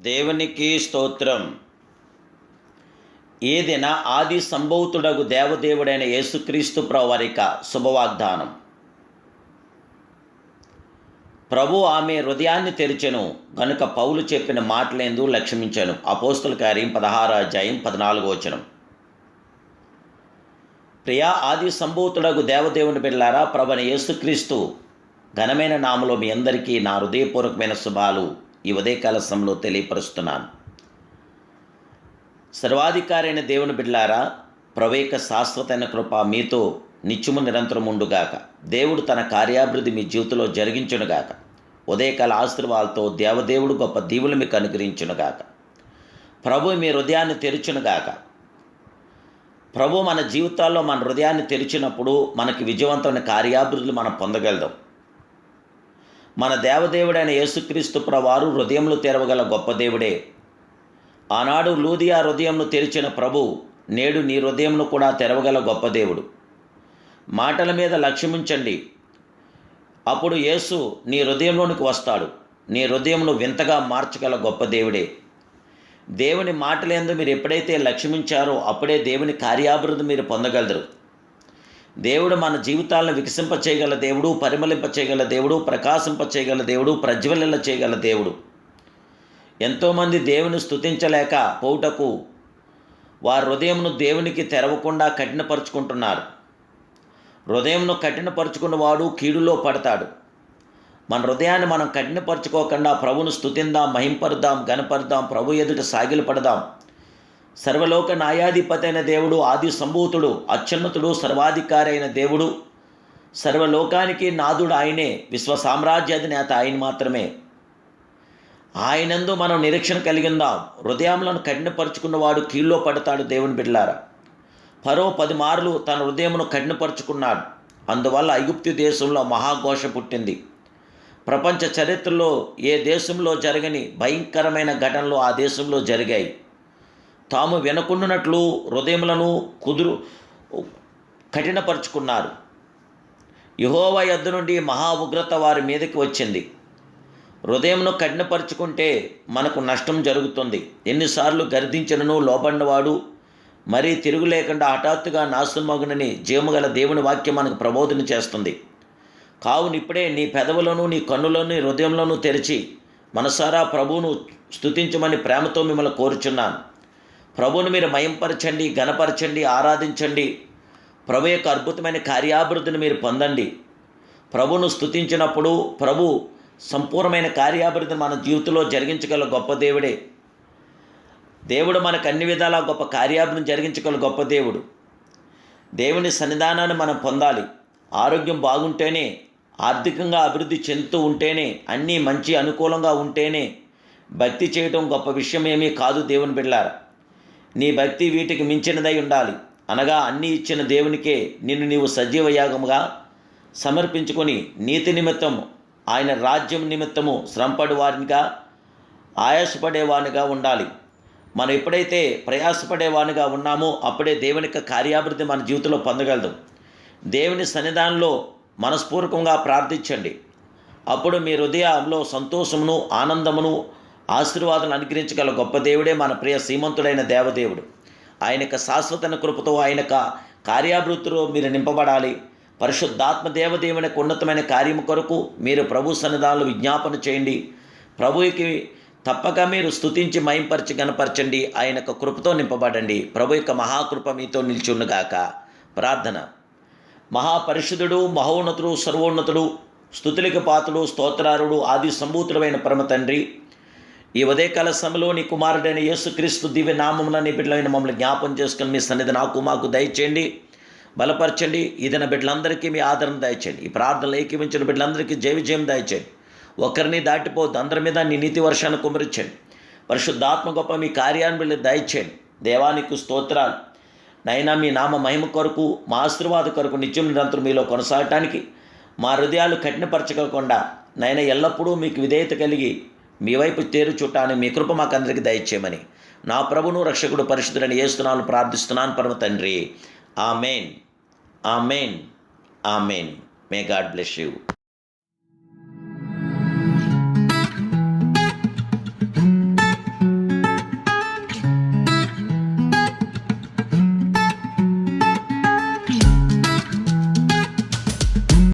దేవునికి స్తోత్రం. ఏదిన ఆది సంభూతుడగు దేవదేవుడైన యేసుక్రీస్తు ప్రవరిక శుభవాగ్దానం. ప్రభు ఆమె హృదయాన్ని తెరిచెను గనుక పౌలు చెప్పిన మాటలేందు లక్ష్మించాను. అపోస్తుల కార్యం పదహారు అధ్యాయం పద్నాలుగు వచనం. ప్రియా ఆది సంభూతుడగు దేవదేవుని బిడ్డారా ప్రభుని యేసుక్రీస్తు ఘనమైన నామలో మీ అందరికీ నా హృదయపూర్వకమైన శుభాలు. ఈ ఉదయకాల సమయంలో తెలియపరుస్తున్నాను. సర్వాధికారైన దేవుని బిడ్లారా ప్రవేక శాశ్వతైన కృప మీతో నిత్యము నిరంతరం ఉండుగాక. దేవుడు తన కార్యాభివృద్ధి మీ జీవితంలో జరిగించునుగాక. ఉదయకాల ఆశీర్వాదాలతో దేవదేవుడు గొప్ప దీవులు మీకు అనుగ్రహించునుగాక. ప్రభు మీ హృదయాన్ని తెరుచునుగాక. ప్రభు మన జీవితాల్లో మన హృదయాన్ని తెరిచినప్పుడు మనకి విజయవంతమైన కార్యాభివృద్ధులు మనం పొందగలుగుతాం. మన దేవదేవుడైన యేసుక్రీస్తు ప్రవారు హృదయంలో తెరవగల గొప్ప దేవుడే. ఆనాడు లూదియా హృదయంను తెరిచిన ప్రభు నేడు నీ హృదయంను కూడా తెరవగల గొప్ప దేవుడు. మాటల మీద లక్ష్యముంచండి. అప్పుడు యేసు నీ హృదయంలోనికి వస్తాడు. నీ హృదయంను వింతగా మార్చగల గొప్ప దేవుడే. దేవుని మాటలేందు మీరు ఎప్పుడైతే లక్ష్యమించారో అప్పుడే దేవుని కార్యాభివృద్ధి మీరు పొందగలరు. దేవుడు మన జీవితాలను వికసింప చేయగల దేవుడు పరిమళింప చేయగల దేవుడు ప్రకాశింప చేయగల దేవుడు ప్రజ్వలింప చేయగల దేవుడు. ఎంతోమంది దేవుని స్థుతించలేక పోవుటకు వారి హృదయంను దేవునికి తెరవకుండా కఠినపరుచుకుంటున్నారు. హృదయంను కఠినపరుచుకున్న వాడు కీడులో పడతాడు. మన హృదయాన్ని మనం కఠినపరుచుకోకుండా ప్రభును స్థుతిందాం మహింపరుద్దాం గనపరుద్దాం ప్రభు ఎదుట సాగిలు పడదాం సర్వలోక న్యాయాధిపతి దేవుడు ఆది సంభూతుడు అత్యున్నతుడు సర్వాధికారి అయిన దేవుడు. సర్వలోకానికి నాదుడు ఆయనే విశ్వ సామ్రాజ్యాధినేత ఆయన మాత్రమే. ఆయనందు మనం నిరీక్షణ కలిగిందాం. హృదయములను కఠినపరుచుకున్నవాడు కీళ్ళో పడతాడు దేవుని బిడ్లారా పరో పది మార్లు తన హృదయమును కఠినపరుచుకున్నాడు. అందువల్ల ఐగుప్తి దేశంలో మహాఘోష పుట్టింది. ప్రపంచ చరిత్రలో ఏ దేశంలో జరగని భయంకరమైన ఘటనలు ఆ దేశంలో జరిగాయి. తాము వినకుండునట్లు హృదయములను కుదురు కఠినపరుచుకున్నారు. యహోవ యొద్ద నుండి మహా ఉగ్రత వారి మీదకి వచ్చింది. హృదయంను కఠినపరుచుకుంటే మనకు నష్టం జరుగుతుంది. ఎన్నిసార్లు గర్దించినను లోపడినవాడు మరీ తిరుగు లేకుండా హఠాత్తుగా నాశనమగునని జీవముగల దేవుని వాక్యం మనకు ప్రబోధన చేస్తుంది. కావున ఇప్పుడే నీ పెదవులను నీ కన్నులను నీ హృదయంలోనూ తెరిచి మనసారా ప్రభువును స్తుతించమని ప్రేమతో మిమ్మల్ని కోరుచున్నాను. ప్రభువును మీరు మయంపరచండి గణపరచండి ఆరాధించండి. ప్రభు యొక్క అద్భుతమైన కార్యాభివృద్ధిని మీరు పొందండి. ప్రభును స్తుతించినప్పుడు ప్రభు సంపూర్ణమైన కార్యాభివృద్ధిని మన జీవితంలో జరిగించగల గొప్ప దేవుడే. దేవుడు మనకు అన్ని విధాలా గొప్ప కార్యాభివృద్ధి జరిగించగల గొప్ప దేవుడు. దేవుని సన్నిధానాన్ని మనం పొందాలి. ఆరోగ్యం బాగుంటేనే ఆర్థికంగా అభివృద్ధి చెందుతూ ఉంటేనే అన్నీ మంచి అనుకూలంగా ఉంటేనే భక్తి చేయటం గొప్ప విషయం ఏమీ కాదు దేవుని బిళ్ళారా నీ భక్తి వీటికి మించినదై ఉండాలి. అనగా అన్నీ ఇచ్చిన దేవునికే నిన్ను నీవు సజీవ యాగముగా సమర్పించుకొని నీతి నిమిత్తం ఆయన రాజ్యం నిమిత్తము శ్రమపడి వారినిగా ఆయాసపడేవానిగా ఉండాలి. మనం ఎప్పుడైతే ప్రయాసపడేవానిగా ఉన్నామో అప్పుడే దేవుని యొక్క కార్యాభివృద్ధి మన జీవితంలో పొందగలదు. దేవుని సన్నిధానంలో మనస్పూర్వకంగా ప్రార్థించండి. అప్పుడు మీ హృదయంలో సంతోషమును ఆనందమును ఆశీర్వాదాలు అనుగ్రహించగల గొప్ప దేవుడే మన ప్రియ శ్రీమంతుడైన దేవదేవుడు. ఆయన యొక్క శాశ్వతన కృపతో ఆయన యొక్క కార్యాభివృద్ధిలో మీరు నింపబడాలి. పరిశుద్ధాత్మ దేవదేవుని ఉన్నతమైన కార్యము కొరకు మీరు ప్రభు సన్నిధానాలు విజ్ఞాపన చేయండి. ప్రభుకి తప్పక మీరు స్థుతించి మయంపరిచి గనపరచండి ఆయన యొక్క కృపతో నింపబడండి. ప్రభు యొక్క మహాకృప మీతో నిల్చుండుగాక ప్రార్థన. మహాపరిశుద్ధుడు మహోన్నతుడు సర్వోన్నతుడు స్థుతులకి పాత్రుడు స్తోత్రారుడు ఆది సంభూతుడమైన పరమ తండ్రి ఈ ఉదయకాల సమయంలో నీ కుమారుడైన యేసుక్రీస్తు దివ్య నామమున నీ బిడ్డలైన మమ్మల్ని జ్ఞాపం చేసుకుని మీ సన్నిధి నాకు మాకు దయచేయండి. బలపరచండి. ఇదిన బిడ్డలందరికీ మీ ఆదరణ దయచేయండి. ఈ ప్రార్థనలు ఏకీవించిన బిడ్డలందరికీ జయ విజయం దయచేయండి. ఒకరిని దాటిపోద్దు అందరి మీద నీ నీతి వర్షాన్ని కుమరించండి పరిశుద్ధాత్మ గొప్ప మీ కార్యాన్ని దయచేయండి. దేవానికి స్తోత్రాలు. నైనా మీ నామ మహిమ కొరకు మా ఆశీర్వాద కొరకు నిత్యం నిరంతరం మీలో కొనసాగటానికి మా హృదయాలు కఠినపరచకుండా నైనా ఎల్లప్పుడూ మీకు విధేయత కలిగి మీ వైపు తేరు చుట్టాన్ని మీ కృప మాకందరికి దయచేయమని. నా ప్రభును రక్షకుడు పరిశుద్ధులని ఏస్తున్నాను ప్రార్థిస్తున్నాను పరమ తండ్రి. Amen. Amen. Amen. May God bless you